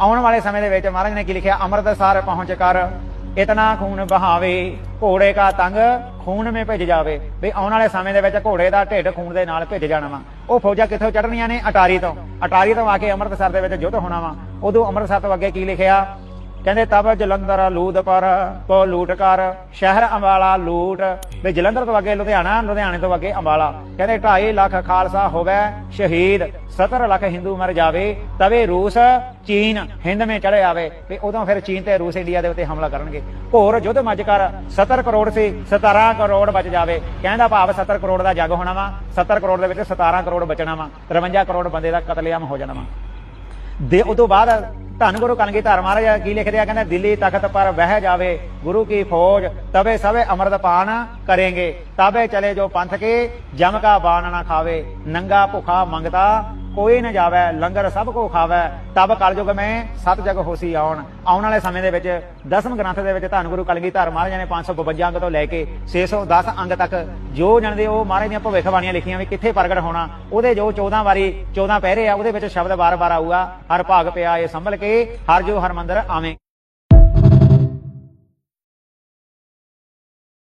ਆਉਣ ਵਾਲੇ ਸਮੇਂ ਦੇ ਵਿੱਚ ਮਹਾਰਾਜ ਨੇ ਕੀ ਲਿਖਿਆ? ਅੰਮ੍ਰਿਤਸਰ ਪਹੁੰਚ ਕਰ, ਇਤਨਾ ਖੂਨ ਬਹਾਵੇ ਘੋੜੇ ਕਾ ਤੰਗ, ਖੂਨ ਮੇ ਭਿੱਜ ਜਾਵੇ। ਵੀ ਆਉਣ ਵਾਲੇ ਸਮੇਂ ਦੇ ਵਿੱਚ ਘੋੜੇ ਦਾ ਢਿੱਡ ਖੂਨ ਦੇ ਨਾਲ ਭਿੱਜ ਜਾਣਾ ਵਾ। ਉਹ ਫੌਜਾਂ ਕਿੱਥੋਂ ਚੜਨੀਆਂ ਨੇ? ਅਟਾਰੀ ਤੋਂ। ਅਟਾਰੀ ਤੋਂ ਆ ਕੇ ਅੰਮ੍ਰਿਤਸਰ ਦੇ ਵਿੱਚ ਜੁੱਧ ਹੋਣਾ ਵਾ। ਉਦੋਂ ਅੰਮ੍ਰਿਤਸਰ ਤੋਂ ਅੱਗੇ ਕੀ ਲਿਖਿਆ? ਕਹਿੰਦੇ ਤਬ ਜਲੰਧਰ ਲੂਦ ਕੋ ਲੂਟ ਕਰ, ਸ਼ਹਿਰ ਅੰਬਾਲਾ ਲੂਟ। ਵੀ ਜਲੰਧਰ ਤੋਂ ਅੱਗੇ ਲੁਧਿਆਣਾ, ਲੁਧਿਆਣੇ ਤੋਂ ਅੱਗੇ ਅੰਬਾਲਾ। ਕਹਿੰਦੇ 2.5 ਲੱਖ ਖਾਲਸਾ ਹੋਵੇ, ਸ਼ਹੀਦ 70 ਲੱਖ ਹਿੰਦੂ ਮਰ ਜਾਵੇ, ਤਵੇ ਰੂਸ, ਚੀਨ ਹਿੰਦ ਮੇ ਚੜੇ ਆਵੇ। ਵੀ ਉਦੋਂ ਫਿਰ ਚੀਨ ਤੇ ਰੂਸ ਇੰਡੀਆ ਦੇ ਉੱਤੇ ਹਮਲਾ ਕਰਨਗੇ। ਘੋਰ ਯੁੱਧ ਮੱਜ ਕਰ 70 ਕਰੋੜ ਸੀ 17 ਕਰੋੜ ਬਚ ਜਾਵੇ। ਕਹਿੰਦਾ ਭਾਵ 70 ਕਰੋੜ ਦਾ ਜੱਗ ਹੋਣਾ ਵਾ 70 ਕਰੋੜ ਦੇ ਵਿੱਚ 17 ਕਰੋੜ ਬਚਣਾ ਵਾ 53 ਕਰੋੜ ਬੰਦੇ ਦਾ ਕਤਲੇਆਮ ਹੋ ਜਾਣਾ ਵਾ। ਦੇ ਉਦੋਂ ਬਾਅਦ ਧੰਨ ਗੁਰੂ ਕਲਗੀਧਰ ਮਹਾਰਾਜ, ਕੀ ਲਿਖਦੇ ਆ, ਕਹਿੰਦੇ ਦਿੱਲੀ ਤਖਤ ਪਰ ਵਹਿ ਜਾਵੇ, ਗੁਰੂ ਕੀ ਫੌਜ, ਤਵੇ ਸਵੇ ਅੰਮ੍ਰਿਤ ਪਾਨ ਕरेंगे ਤਬੇ ਚਲੇ ਜੋ ਪੰਥ ਕੇ, ਜਮ ਕਾ ਬਾਣ ਨਾ ਖਾਵੇ, ਨੰਗਾ ਭੁਖਾ ਮੰਗਤਾ ਕੋਈ ਨਾ ਜਾਵੇ, ਲੰਗਰ ਸਭ ਕੋ ਖਾਵੇ, ਤਬ ਕਲਯੁਗ ਮੈਂ ਸਤ ਜਗ ਹੋਸੀ ਆਉਣ। ਆਉਣ ਵਾਲੇ ਸਮੇਂ ਦੇ ਵਿੱਚ ਦਸਮ ਗ੍ਰੰਥ ਦੇ ਵਿੱਚ ਧੰਨ ਗੁਰੂ ਕਲਗੀਧਰ ਮਹਾਰਾਜ ਨੇ 552 ਅੰਗ ਤੋਂ ਲੈ ਕੇ 610 ਅੰਗ ਤੱਕ ਜੋ ਜਾਣਦੇ ਉਹ ਮਹਾਰਾਜ ਦੀਆਂ ਭਵਿੱਖਬਾਣੀਆਂ ਲਿਖੀਆਂ ਵੀ ਕਿੱਥੇ ਪ੍ਰਗਟ ਹੋਣਾ, ਉਹਦੇ ਜੋ 14 ਵਾਰੀ 14 ਪਹਿਰੇ ਆ, ਉਹਦੇ ਵਿੱਚ ਸ਼ਬਦ ਵਾਰ-ਵਾਰ ਆਊਗਾ। ਹਰ ਭਾਗ ਪਿਆ ਇਹ ਸੰਭਲ ਕੇ, ਹਰ ਜੋ ਹਰ ਮੰਦਰ ਆਵੇਂ।